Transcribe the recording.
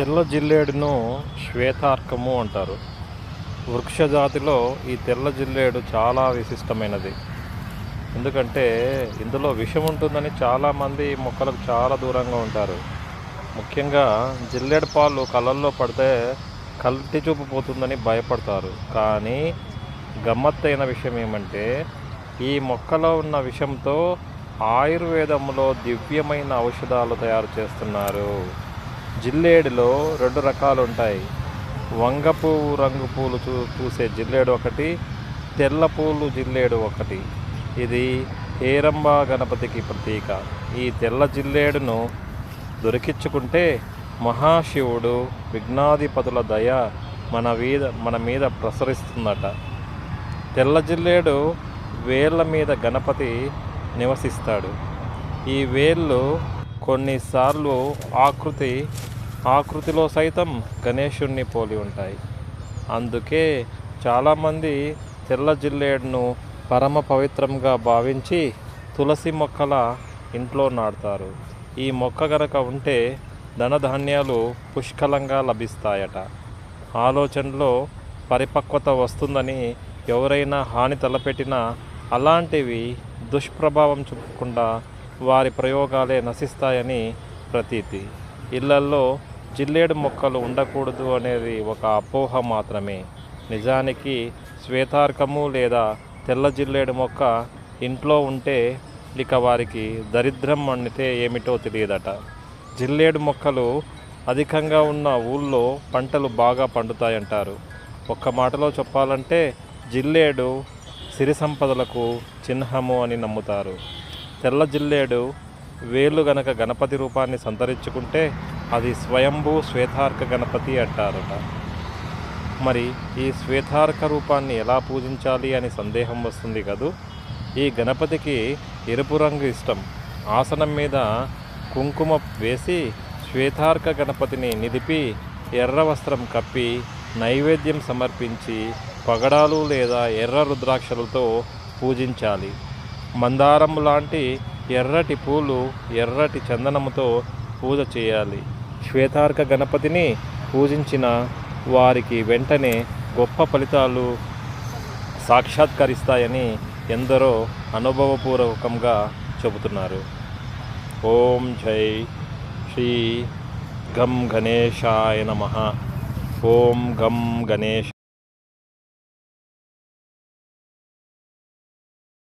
తెల్ల జిల్లేడును శ్వేతార్కము అంటారు. వృక్షజాతిలో ఈ తెల్ల జిల్లేడు చాలా విశిష్టమైనది. ఎందుకంటే ఇందులో విషం ఉంటుందని చాలామంది ఈ మొక్కలకు చాలా దూరంగా ఉంటారు. ముఖ్యంగా జిల్లేడు పాలు కళ్ళల్లో పడితే కంటి చూపు పోతుందని భయపడతారు. కానీ గమ్మత్తైన విషయం ఏమంటే ఈ మొక్కలో ఉన్న విషంతో ఆయుర్వేదంలో దివ్యమైన ఔషధాలు తయారు చేస్తున్నారు. జిల్లేడులో రెండు రకాలు ఉంటాయి వంగ పువ్వు రంగు పూలు చూ పూసే జిల్లేడు ఒకటి తెల్ల పూలు జిల్లేడు ఒకటి. ఇది హేరంబ గణపతికి ప్రతీక. ఈ తెల్ల జిల్లేడును దొరికించుకుంటే మహాశివుడు విఘ్నాధిపతుల దయ మన మీద మన మీద ప్రసరిస్తుందట. తెల్ల జిల్లేడు వేళ్ళ మీద గణపతి నివసిస్తాడు. ఈ వేళ్ళు కొన్నిసార్లు ఆకృతి ఆకృతిలో సైతం గణేశుణ్ణి పోలి ఉంటాయి. అందుకే చాలామంది తెల్ల జిల్లేడును పరమ పవిత్రంగా భావించి తులసి మొక్కల ఇంట్లో నాటుతారు. ఈ మొక్క గనక ఉంటే ధనధాన్యాలు పుష్కలంగా లభిస్తాయట. ఆలోచనలో పరిపక్వత వస్తుందని ఎవరైనా హాని తలపెట్టినా అలాంటివి దుష్ప్రభావం చూపకుండా వారి ప్రయోగాలే నశిస్తాయని ప్రతీతి. ఇళ్ళల్లో జిల్లేడు మొక్కలు ఉండకూడదు అనేది ఒక అపోహ మాత్రమే. నిజానికి శ్వేతార్కము లేదా తెల్ల జిల్లేడు మొక్క ఇంట్లో ఉంటే ఇక వారికి దరిద్రం వండితే ఏమిటో తెలియదట. జిల్లేడు మొక్కలు అధికంగా ఉన్న ఊళ్ళో పంటలు బాగా పండుతాయంటారు. ఒక్క మాటలో చెప్పాలంటే జిల్లేడు సిరి సంపదలకు చిహ్నము అని నమ్ముతారు. తెల్ల జిల్లేడు వేలు గనక గణపతి రూపాన్ని సంతరించుకుంటే అది స్వయంభూ శ్వేతార్క గణపతి అంటారట. మరి ఈ శ్వేతార్క రూపాన్ని ఎలా పూజించాలి అని సందేహం వస్తుంది కదూ? ఈ గణపతికి ఎరుపు రంగు ఇష్టం. ఆసనం మీద కుంకుమ వేసి శ్వేతార్క గణపతిని నిలిపి ఎర్ర వస్త్రం కప్పి నైవేద్యం సమర్పించి పగడాలు లేదా ఎర్ర రుద్రాక్షలతో పూజించాలి. మందారం లాంటి ఎర్రటి పూలు ఎర్రటి చందనముతో పూజ చేయాలి. శ్వేతార్క గణపతిని పూజించిన వారికి వెంటనే గొప్ప ఫలితాలు సాక్షాత్కరిస్తాయని ఎందరో అనుభవపూర్వకంగా చెబుతున్నారు. ఓం జై శ్రీ గం గణేశాయ నమ. ఓం గం గణేష్